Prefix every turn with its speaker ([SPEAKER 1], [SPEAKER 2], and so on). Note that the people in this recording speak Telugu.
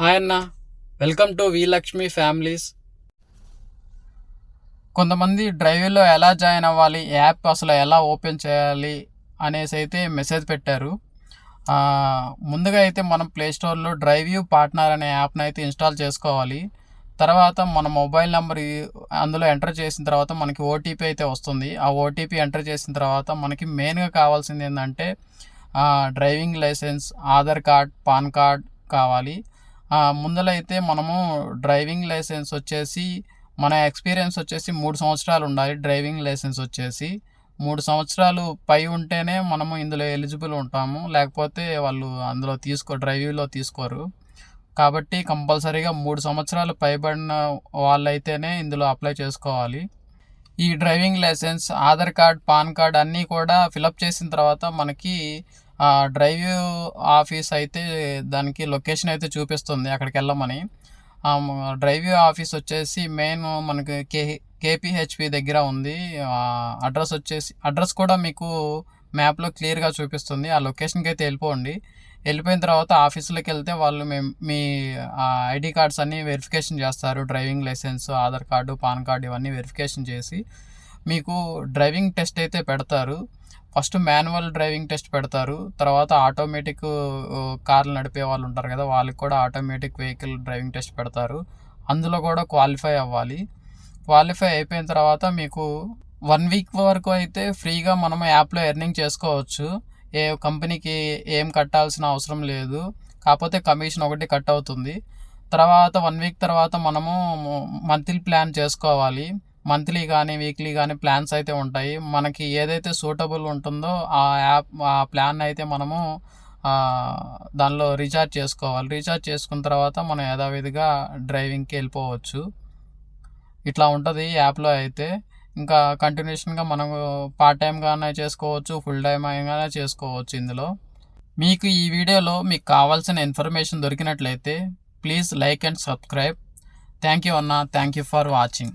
[SPEAKER 1] హాయ్ అన్న. Welcome to V Lakshmi families కొంతమంది డ్రైవింగ్లో ఎలా జాయిన్ అవ్వాలి యాప్ అసలు ఎలా ఓపెన్ చేయాలి అనేసి అయితే మెసేజ్ పెట్టారు. ముందుగా అయితే మనం ప్లేస్టోర్లో డ్రైవ్ యూ పార్ట్నర్ అనే యాప్ని అయితే ఇన్స్టాల్ చేసుకోవాలి. తర్వాత మన మొబైల్ నెంబర్ అందులో ఎంటర్ చేసిన తర్వాత మనకి ఓటీపీ అయితే వస్తుంది. ఆ ఓటీపీ ఎంటర్ చేసిన తర్వాత మనకి మెయిన్గా కావాల్సింది ఏంటంటే driving license Aadhaar card PAN card కావాలి. ముందలైతే మనము డ్రైవింగ్ లైసెన్స్ వచ్చేసి మన ఎక్స్పీరియన్స్ వచ్చేసి మూడు సంవత్సరాలు ఉండాలి డ్రైవింగ్ లైసెన్స్ వచ్చేసి. మూడు సంవత్సరాలు పై ఉంటేనే మనము ఇందులో ఎలిజిబుల్ ఉంటాము. లేకపోతే వాళ్ళు అందులో తీసుకో డ్రైవింగ్లో తీసుకోరు. కాబట్టి కంపల్సరీగా మూడు సంవత్సరాలు పైబడిన వాళ్ళైతేనే ఇందులో అప్లై చేసుకోవాలి. ఈ driving license Aadhaar card PAN card అన్నీ కూడా ఫిలప్ చేసిన తర్వాత మనకి డ్రైవ్ ఆఫీస్ అయితే దానికి లొకేషన్ అయితే చూపిస్తుంది అక్కడికి వెళ్ళమని. ఆ, డ్రైవ్ ఆఫీస్ వచ్చేసి మెయిన్ మనకి కే కేపీహెచ్పి దగ్గర ఉంది. అడ్రస్ వచ్చేసి అడ్రస్ కూడా మీకు మ్యాప్లో క్లియర్గా చూపిస్తుంది. ఆ లొకేషన్కి అయితే వెళ్ళిపోండి. వెళ్ళిపోయిన తర్వాత ఆఫీసులోకి వెళ్తే వాళ్ళు మేము మీ ఐడి కార్డ్స్ అన్నీ వెరిఫికేషన్ చేస్తారు. Driving license Aadhaar card PAN card ఇవన్నీ వెరిఫికేషన్ చేసి మీకు డ్రైవింగ్ టెస్ట్ అయితే పెడతారు. ఫస్ట్ మాన్యువల్ డ్రైవింగ్ టెస్ట్ పెడతారు. తర్వాత ఆటోమేటిక్ కార్లు నడిపే వాళ్ళు ఉంటారు కదా వాళ్ళకి కూడా ఆటోమేటిక్ వెహికల్ డ్రైవింగ్ టెస్ట్ పెడతారు. అందులో కూడా క్వాలిఫై అవ్వాలి. క్వాలిఫై అయిపోయిన తర్వాత మీకు వన్ వీక్ వరకు అయితే ఫ్రీగా మనం యాప్లో ఎర్నింగ్ చేసుకోవచ్చు. ఏ కంపెనీకి ఏం కట్టాల్సిన అవసరం లేదు. కాకపోతే కమిషన్ ఒకటి కట్ అవుతుంది. తర్వాత వన్ వీక్ తర్వాత మనము మంత్లీ ప్లాన్ చేసుకోవాలి. మంత్లీ కానీ వీక్లీ కానీ ప్లాన్స్ అయితే ఉంటాయి. మనకి ఏదైతే సూటబుల్ ఉంటుందో ఆ యాప్ ఆ ప్లాన్ అయితే మనము దానిలో రీఛార్జ్ చేసుకోవాలి. రీఛార్జ్ చేసుకున్న తర్వాత మనం యథావిధిగా డ్రైవింగ్కి వెళ్ళిపోవచ్చు. ఇట్లా ఉంటుంది యాప్లో అయితే. ఇంకా కంటిన్యూషన్గా మనము పార్ట్ టైంగానే చేసుకోవచ్చు ఫుల్ టైం అయినా చేసుకోవచ్చు ఇందులో. మీకు ఈ వీడియోలో మీకు కావాల్సిన information దొరికినట్లయితే please like and subscribe. Thank you అన్న. Thank you for watching.